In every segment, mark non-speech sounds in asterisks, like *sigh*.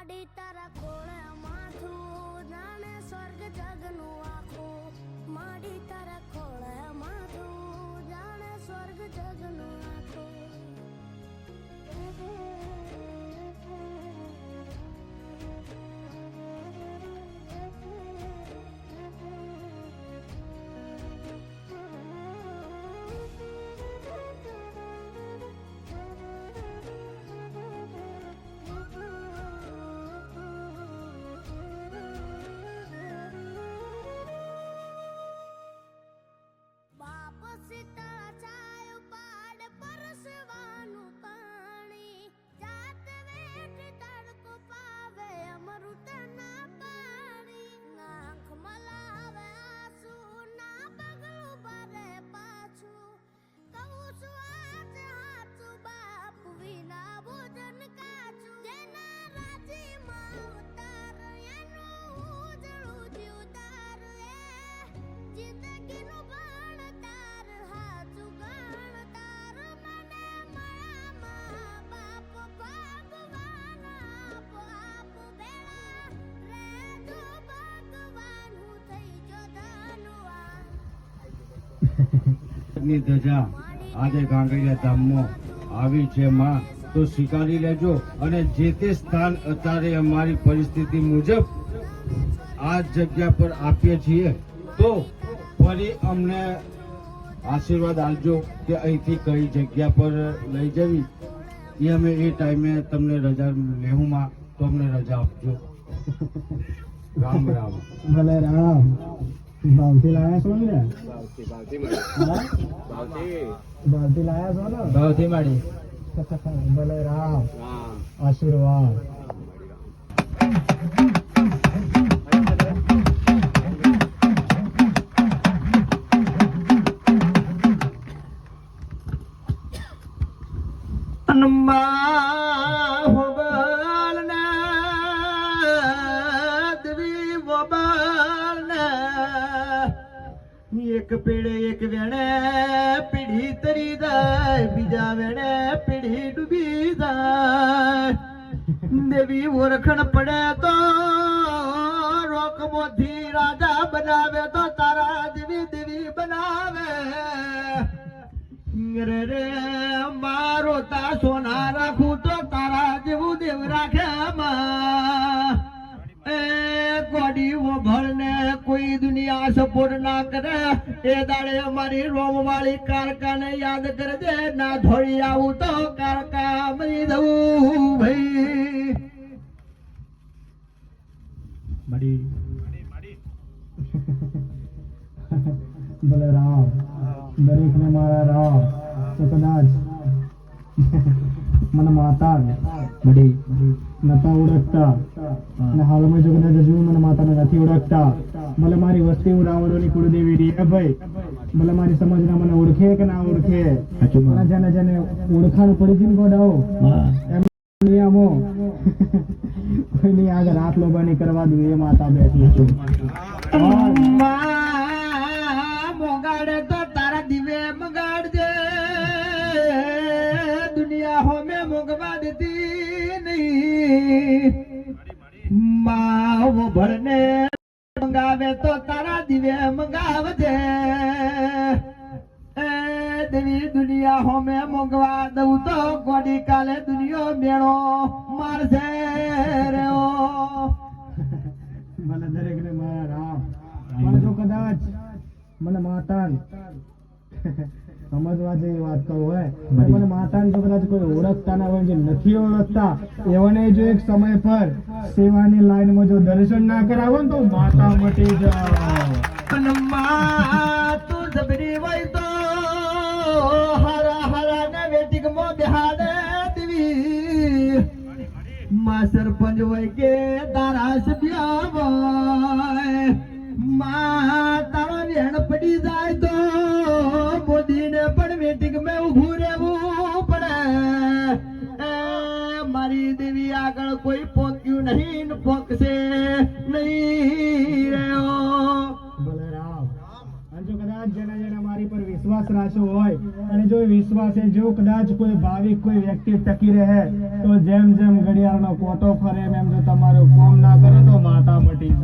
માડી ની ધજા આજે ગાંગડિયા ધામમાં આવી છે. માં, તો સ્વીકારી લેજો અને જે તે સ્થાન અત્યારે અમારી પરિસ્થિતિ મુજબ આ જગ્યા પર આપીએ છીએ, તો ફરી અમને આશીર્વાદ આપજો કે અહીંથી કઈ જગ્યા પર લઈ જવી. એ અમે એ ટાઈમે તમને રજા લેવું, માં, તો અમને રજા આપજો. રામ રામ. ભલે રામ. ભાવથી લાયા છો ને હા? ભાવથી લાયા છો ને ભાવથી માડી ભલે રામ આશીર્વાદ અનમા એક પેડે એક વેણે પીઢી તરી જાય બીજા વેણે પીઢી ડૂબી જાય દેવી ઓળખણ પડે તો રોકમોથી રાજા બનાવે તો તારા દેવી દેવી બનાવે રે રે મારો તા સોના રાખું તો તારા જેવું દેવ રાખે માં. ગોડી ભળને કોઈ દુનિયા સપોર્ટ ના કરે એ દાડે અમારી રોમ વાળી કારકાને યાદ કરજે ના ધોળી આવું તો કારકા મરી દઉં ભાઈ. મડી. *laughs* ભલે રામ. દરેકને મારા રામ. તો કદાચ *laughs* મને માતા મળી નતા ઓળખતા અને હાલમાં જો કદાચ હજુ મને માતાને નથી ઓળખતા. ભલે મારી વસ્તી હું રાવણોની કુળદેવી રી હે ભાઈ ભલે મારી સમાજના મને ઓળખે કે ના ઓળખે જેને જેને ઓળખાણ પડી ગઈ ગોડાઓ એમ કોઈની આગળ હાથ લોબાની કરવા દઉં એ માતા બેઠી છું. મોગાડે તો તારા દિવે મગાડજે. દુનિયા હોમે મોગવા દેતી નહીં. ભરને મંગાવે તો તારા દિવે મંગાવજે. દેવી દુનિયા હોમે મોગવા દઉં તો ગોડી કાલે દુનિયો મેળો મારશે રે ઓ. મને દરેક ને મારા. મને જો કદાચ. મને માતાન. સમજવા જેવી વાત કહું હોય પણ માતાને કદાચ કોઈ ઓળખતા ના હોય જે નથી ઓળખતા એવાને જો એક સમય પર સેવાની લાઈનમાં જો દર્શન ના કરાવો ને તો માતા મટી જાઓ. તું જબરી હોય તો હરા હરા ને વેટિંગ મો બેહાડે દેવી માં સરપંચ હોય કે ધારાસભ્ય હોયમાં તારા વેણ પડી જાય ને પોકશે નહીં રહ્યો ભલે રામ અને જો કદાચ જેના જેના મારી પર વિશ્વાસ રાખ્યો હોય અને જો વિશ્વાસે જો કદાચ કોઈ ભાવિક કોઈ વ્યક્તિ ટકી રહે તો જેમ જેમ ઘડિયાળનો કોટો ફરે એમ જો તમારો કોમ ના કરે તો માતા મટી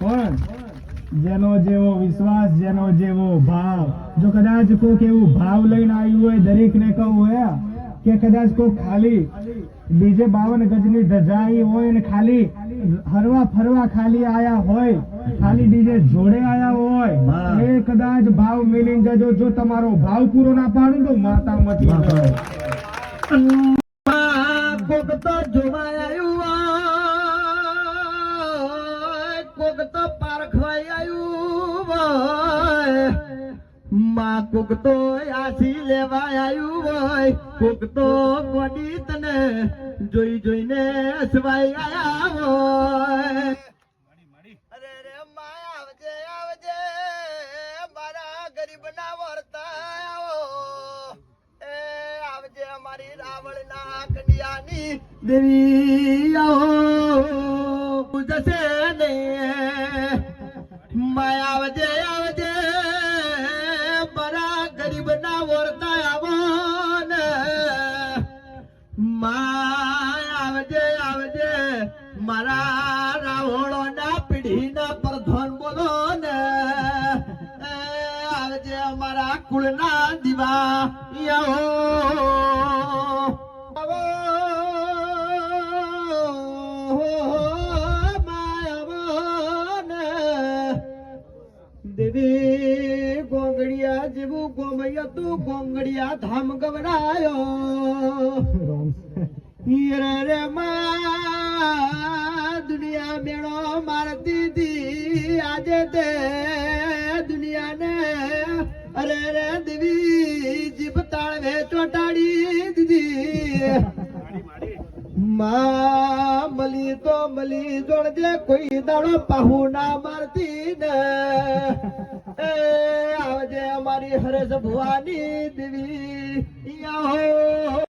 પણ જેનો જેવો વિશ્વાસ જેનો જેવો ભાવ જો કદાચ કોઈક એવું ભાવ લઈને આવ્યું હોય દરેકને કહું હોય કે કદાચ કોઈ ખાલી બીજે બાવન ગજની ધજાઈ હોય ને ખાલી હરવા ફરવા ખાલી આયા હોય ખાલી ડીજે જોડે આયા હોય એ કદાચ ભાવ મિલીને જજો. જો તમારો ભાવ પૂરો ના પાડું તો માતા મચી કોક તો જોવાય આવ્યું કોક તો પારખવાય આવ્યું માં કોક તો આસી લેવા આવ્યું હોય, કોક તો ગોડી તને જોઈ જોઈને સવાઈ આયા હોય. એ, આવજે અમારી રાવણના કડિયાની દેવી આવો. જશે ને. માયા આવજે આવજે. મારા રાવણો ના પીઢી ના પ્રધાન બોલો ને. આવજે અમારા દીવા આવો ને દેવી ગોંગડિયા જેવું ગોમૈયા તું ગોંગડિયા ધામ ગવડાયો મેળો મારતી હતી આજે તે દુનિયાને અરે રે દેવી, જીભ તાળવે ચોટાડી દીધી. માં મલી તો મલી જોડજે કોઈ દાડો પાહુ ના મારતી ને. એ આવજે અમારી હરેશ ભુવાની દેવી. યા